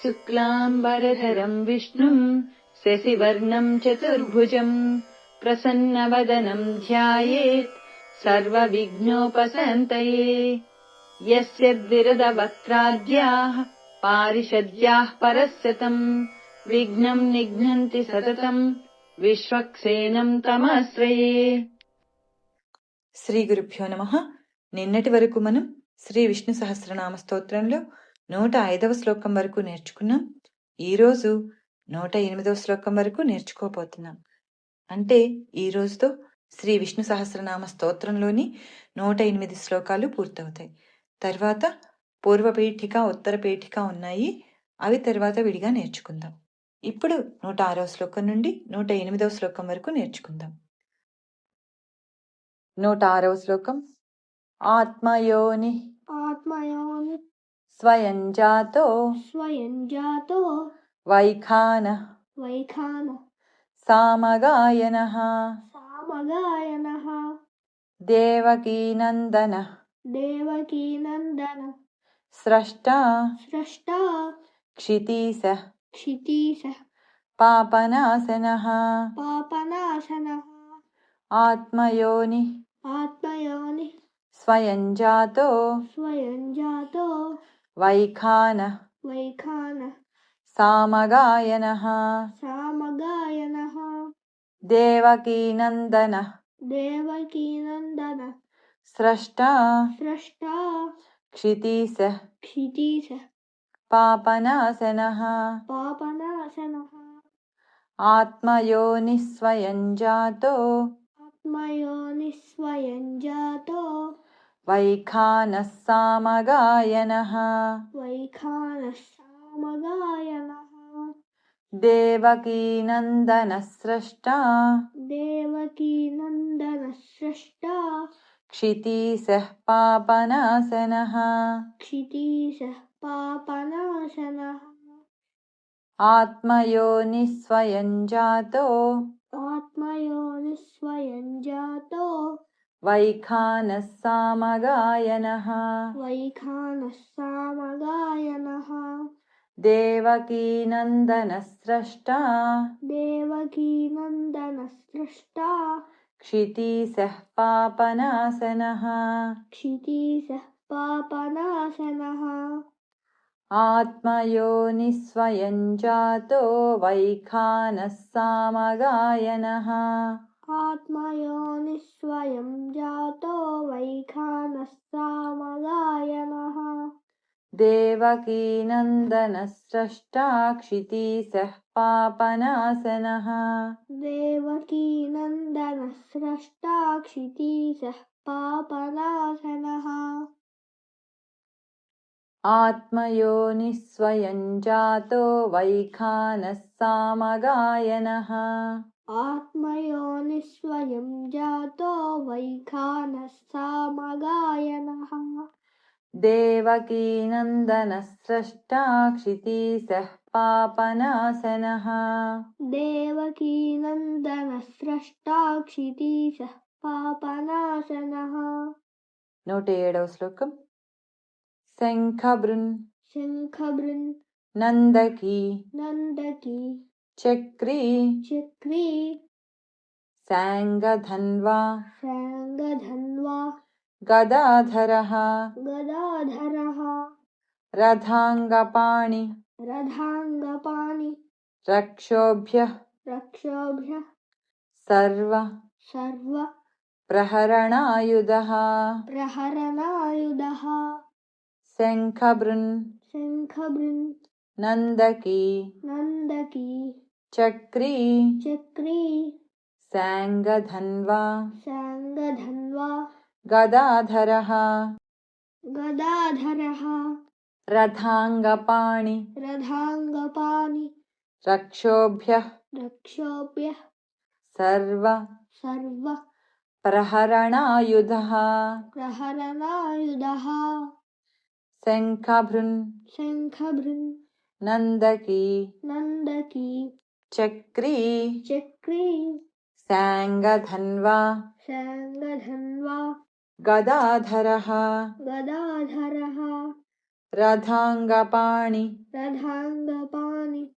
शुक्लाम्बरधरम् विष्णुम् शशिवर्णम् चतुर्भुजम् प्रसन्नवदनम् ध्यायेत् सर्वविघ्नोपसन्तये यस्य द्विरदवक्त्राद्याः पारिषद्याः परस्यतम् विघ्नम् निघ्नन्ति सततम् విశ్వక్సేనం తమాశ్రయే శ్రీ గురుభ్యో నమ నిన్నటి వరకు మనం శ్రీ విష్ణు సహస్రనామ స్తోత్రంలో నూట ఐదవ శ్లోకం వరకు నేర్చుకున్నాం. ఈరోజు నూట ఎనిమిదవ శ్లోకం వరకు నేర్చుకోబోతున్నాం. అంటే ఈ రోజుతో శ్రీ విష్ణు సహస్రనామ స్తోత్రంలోని నూట ఎనిమిది శ్లోకాలు పూర్తవుతాయి. తర్వాత పూర్వపీఠిక ఉత్తర పీఠిక ఉన్నాయి. అవి తర్వాత విడిగా నేర్చుకుందాం. ఇప్పుడు నూట ఆరవ శ్లోకం నుండి నూట ఎనిమిదవ శ్లోకం వరకు నేర్చుకుందాం. నూట ఆరవ శ్లోకం. ఆత్మయోని. ఆత్మయోని. स्वयं जातो। स्वयं जातो। वैखानः वैखानः। सामगायनः। सामगायनः। देवकीनन्दनः देवकीनन्दनः स्रष्टा। स्रष्टा। क्षितीश। क्षितीश। पापनाशनः। पापनाशनः। आत्मयोनि। आत्मयोनि। स्वयं जातो। स्वयं जातो। साम गायन साम सामगायनः नंदन देवकी नंदन स्रष्टा स्रष्टा क्षितीसः क्षितीसः पापनासनः पापनाशन आत्मयोनिः स्वयं जातो आत्मयोनिस्वयं जातो वैखानः सामगायनः वैखानः सामगायनः देवकीनन्दनः स्रष्टा क्षितिशः पापनाशनः। क्षितिशः पापनाशनः। आत्मयो निःस्वयं जातो। आत्मयो निःस्वयं जातो। वैखानः सामगायनः वैखानः सामगायनः देवकीनन्दनस्रष्टा। देवकीनन्दनस्रष्टा। क्षितिसः पापनासनः क्षितिसः पापनासनः आत्मयो निःस्वयं जातो वैखानः सामगायनः आत्मयो निःस्वयं जातो वैखानस्सामगायनः देवकीनन्दनस्रष्टाक्षिति सः पापनासनः देवकीनन्दनस्रष्टाक्षिति सः पापनासनः आत्मयो स्वयं जातो वैखानः सामगायनः आत्मयो निस्वयं जातो वैखानः सामगायनः देवकीनन्दन स्रष्टा क्षिती सः पापनाशनः। देवकीनन्दनस्रष्टा क्षितिशः पापनाशनः। नोट्लोकं शङ्ख बृन् शङ्खभृन्। नन्दकी। नन्दकी। चक्री। चक्री। शाङ्गधन्वाङ्गधन्वा गदाधरः। गदाधरः। रथाङ्गपाणि। रथाङ्गपाणि। रक्षोभ्यः। रक्षोभ्यः। सर्व। सर्व। प्रहरणायुधः। प्रहरणायुधः। शङ्खबृन् शङ्खबृन् नन्दकी। नन्दकी। चक्री। चक्री। सङ्गधन्वा सङ्गधन्वा गदाधरः। गदाधरः। रथाङ्गपाणि। रथाङ्गपाणि। रक्षोभ्यः। रक्षोभ्यः। सर्व। सर्व। प्रहरणायुधः। प्रहरणायुधः। शङ्खभृन्। शङ्खभृन्। नन्दकी। नन्दकी। चक्री। चक्री। साङ्गधन्वा साङ्गधन्वा गदाधरः। गदाधरः। रथाङ्गपाणि। रथाङ्गपाणि।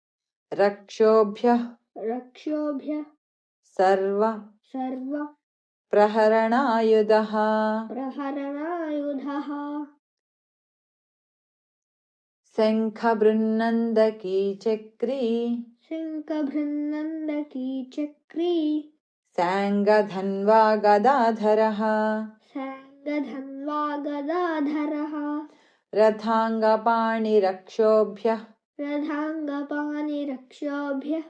रक्षोभ्यः। रक्षोभ्यः। सर्व। सर्व। प्रहरणायुधः। प्रहरणायुधः। शङ्खबृन्नन्दकी चक्री। शङ्खभृन्नन्दकी चक्री साङ्गधन्वा गदाधरः साङ्गधन्वा गदाधरः रथाङ्गपाणिरक्षोभ्यः। रथाङ्गपाणिरक्षोभ्य।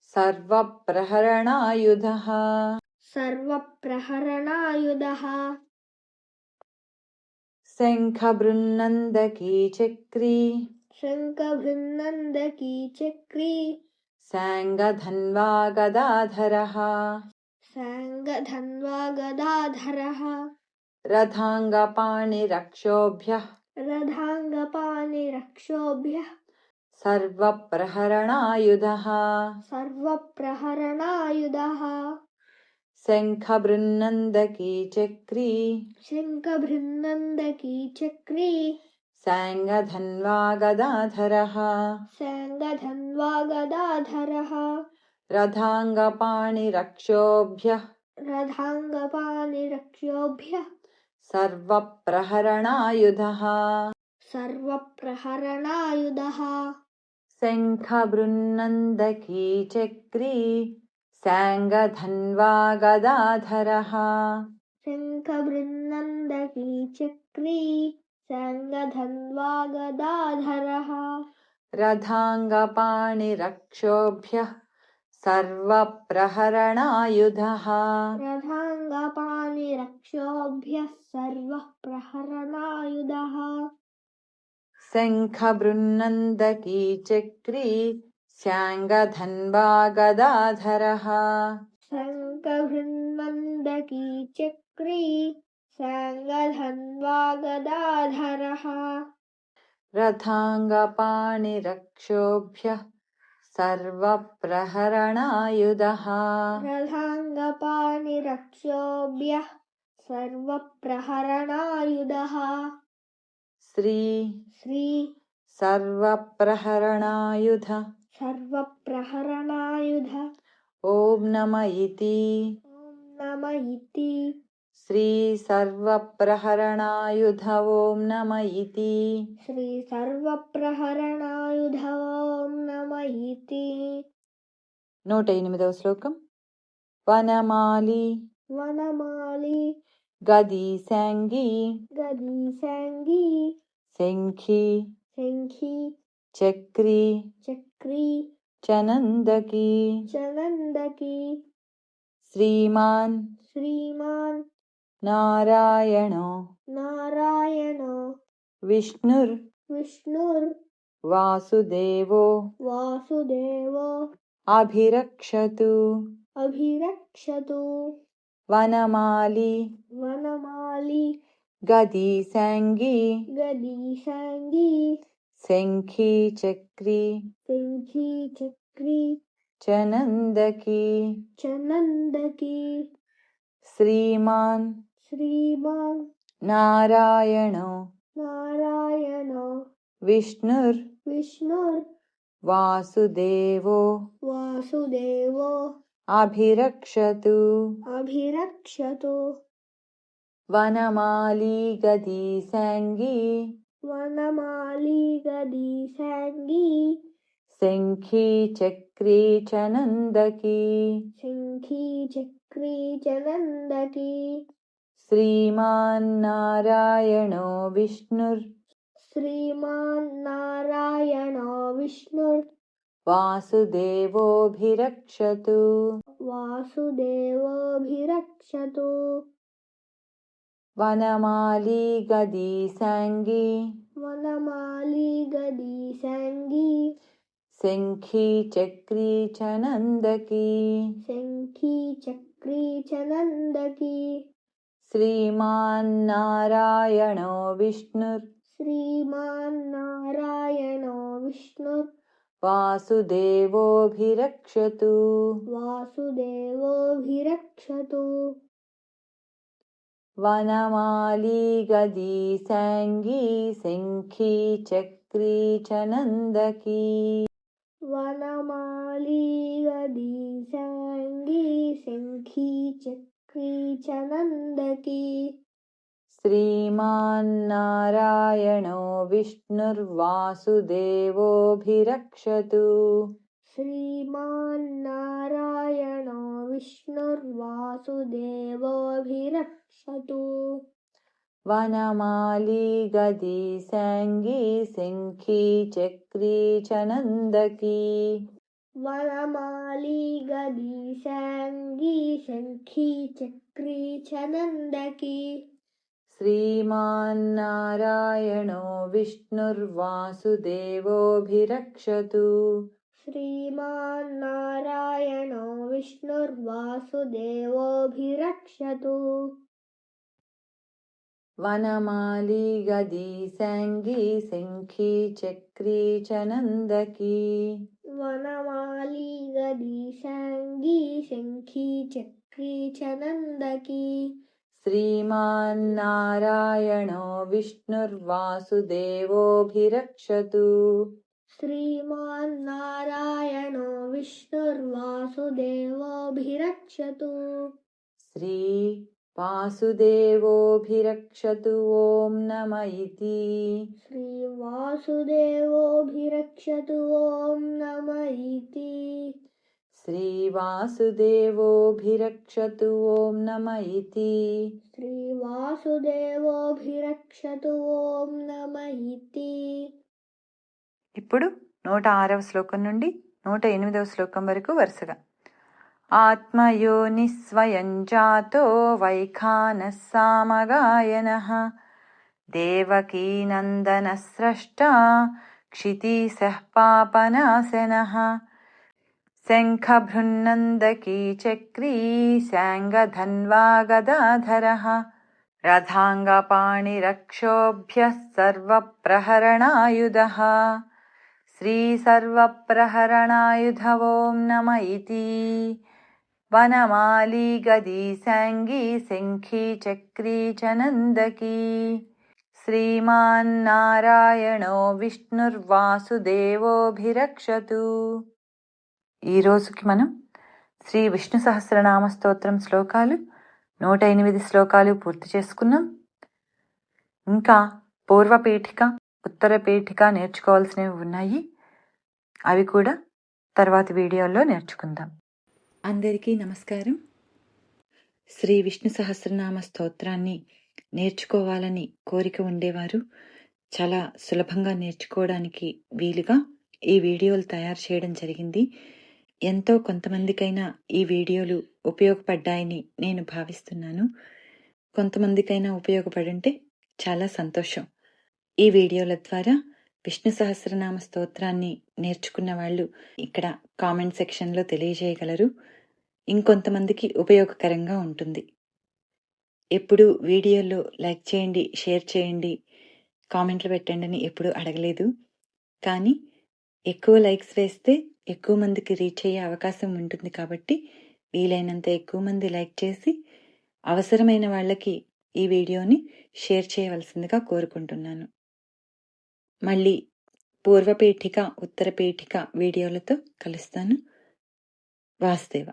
सर्वप्रहरणायुधः। सर्वप्रहरणायुधः। शङ्खबृन्नन्दकी चक्री शङ्खभृन्नन्दकी चक्री साङ्गधन्वा गदाधरः साङ्गधन्वा गदाधरः रथाङ्गपाणिरक्षोभ्यः। रथाङ्गपाणिरक्षोभ्यः। सर्वप्रहरणायुधः। सर्वप्रहरणायुधः। शङ्खबृन्नन्दकी चक्री। शङ्खभृन्नन्दकी चक्री। साङ्गधन्वा गदाधरः साङ्गधन्वा गदाधरः रथाङ्गपाणिरक्षोभ्यः। रथाङ्गपाणिरक्षोभ्यः। सर्वप्रहरणायुधः। सर्वप्रहरणायुधः। शङ्खबृन्नन्दकी चक्री साङ्गधन्वा गदाधरः शङ्खबृन्नन्दकी चक्री सङ्गधन्वागदाधरः रथाङ्गपाणिरक्षोभ्यः सर्वप्रहरणायुधः। रथाङ्गपाणिरक्षोभ्यः सर्वप्रहरणायुधः। शङ्खबृन्नन्दकी चक्री स्याङ्गधन्वागदाधरः शङ्खबृन्नन्दकी चक्री साङ्गधन्वा गदाधरः रथाङ्गपाणिरक्षोभ्यः सर्वप्रहरणायुधः। रथाङ्गपाणिरक्षोभ्यः सर्वप्रहरणायुधः। श्री श्री सर्वप्रहरणायुध। सर्वप्रहरणायुध। ॐ नम इति। ॐ नम इति। श्री सर्वप्रहरणायुध ॐ नम इति श्री सर्वप्रहरणायुध ॐ नम इति నూట ఎనిమిదవ శ్లోకం వనమాలి वनमाली గది శాంగి गदी सैङ्गी శంఖి शङ्खी చక్రి चक्री చనందకి चनन्दकी శ్రీమాన్ श्रीमान् नारायण। नारायण। विष्णु विष्णु वासुदेव। वासुदेव। अभिरक्षतु। अभिरक्षतु। वनमाली। वनमाली। गदी सैंगी शङ्खी चक्री। शङ्खी चक्री। चनंदकी चनंदकी श्रीमान। श्रीमान् नारायण। नारायण। विष्णुर्। विष्णुर्। वासुदेवो। वासुदेवो। अभिरक्षतु। अभिरक्षतु। वनमाली गदी सङ्गी। वनमाली गदी सङ्गी। सिंखी चक्री च नन्दकी शङ्खी चक्री च नन्दकी श्रीमान्नारायणो विष्णुर्। श्रीमान्नारायणो विष्णुर्। वासुदेवोऽभिरक्षतु। वासुदेवोऽभिरक्षतु। वनमाली गदीशङ्गी वनमाली गदीशङ्गी शङ्खी चक्री च नन्दकी। शङ्खी चक्री च नन्दकी। श्रीमान्नारायणो विष्णुर् श्रीमान्नारायणो विष्णुर् वासुदेवोऽभिरक्षतु। वासुदेवोऽभिरक्षतु। वनमालीगदी सङ्गी सङ्खी चक्री च नन्दकी वनमालीगदी सङ्गी सङ्खी च नन्दकी श्रीमान्नारायणो विष्णुर्वासुदेवोऽभिरक्षतु श्रीमान्नारायणो विष्णुर्वासुदेवोऽभिरक्षतु वनमाली गदी सैङ्गी शङ्खी चक्री च नन्दकी वनमाली गदी सैङ्गी शङ्खी चक्री च नन्दकी श्रीमान्नारायणो विष्णुर्वासुदेवोऽभिरक्षतु। श्रीमान्नारायणो विष्णुर्वासुदेवोऽभिरक्षतु। वनमाली गदी सैङ्गी शङ्खी चक्री च नन्दकी सैङ्गी शङ्खी चक्री च नन्दकी श्रीमान्नारायणो विष्णुर्वासुदेवोऽभिरक्षतु। श्रीमान्नारायणो विष्णुर्वासुदेवोऽभिरक्षतु। श्री वासुदेवोऽभिरक्षतु ॐ नम इति श्रीवासुदेवोऽभिरक्षतु ॐ नम इति श्रीवासुदेवोऽभिरक्षतु ॐ नम इति శ్రీవాసుదేవోభిరక్షతు ఓం నమ ఇతి ఇప్పుడు నూట ఆరవ శ్లోకం నుండి నూట ఎనిమిదవ శ్లోకం వరకు వరుసగా आत्मयोनिस्वयं जातो वैखानः सामगायनः देवकीनन्दनः स्रष्टा क्षितिसः पापनाशनः। शङ्खभृन्नन्दकीचक्री शाङ्गधन्वागदाधरः। रथाङ्गपाणिरक्षोभ्यः सर्वप्रहरणायुधः। श्रीसर्वप्रहरणायुधवों नम इति। వనమాలి గది సంగి శంఖి చక్రీ చనందకీ. శ్రీమాన్నారాయణో విష్ణుర్వాసుదేవోభిరక్షతు. ఈరోజుకి మనం శ్రీ విష్ణు సహస్రనామ స్తోత్రం శ్లోకాలు నూట ఎనిమిది శ్లోకాలు పూర్తి చేసుకున్నాం. ఇంకా పూర్వపీఠిక ఉత్తర పీఠిక నేర్చుకోవాల్సినవి ఉన్నాయి. అవి కూడా తర్వాత వీడియోల్లో నేర్చుకుందాం. అందరికీ నమస్కారం. శ్రీ విష్ణు సహస్రనామ స్తోత్రాన్ని నేర్చుకోవాలని కోరిక ఉండేవారు. చాలా సులభంగా నేర్చుకోవడానికి వీలుగా ఈ వీడియోలు తయారు చేయడం జరిగింది. ఎంతో కొంతమందికైనా ఈ వీడియోలు ఉపయోగపడ్డాయని నేను భావిస్తున్నాను. కొంతమందికైనా ఉపయోగపడుంటే చాలా సంతోషం. ఈ వీడియోల ద్వారా విష్ణు సహస్రనామ స్తోత్రాన్ని నేర్చుకున్న వాళ్ళు ఇక్కడ కామెంట్ సెక్షన్లో తెలియజేయగలరు. ఇంకొంతమందికి ఉపయోగకరంగా ఉంటుంది. ఎప్పుడు వీడియోలో లైక్ చేయండి షేర్ చేయండి కామెంట్లు పెట్టండి అని ఎప్పుడు అడగలేదు. కానీ ఎక్కువ లైక్స్ వేస్తే ఎక్కువ మందికి రీచ్ అయ్యే అవకాశం ఉంటుంది కాబట్టి వీలైనంత ఎక్కువ మంది లైక్ చేసి అవసరమైన వాళ్ళకి ఈ వీడియోని షేర్ చేయవలసిందిగా కోరుకుంటున్నాను. మళ్ళీ పూర్వపీఠిక ఉత్తరపీఠిక వీడియోలతో కలుస్తాను. వాసుదేవ.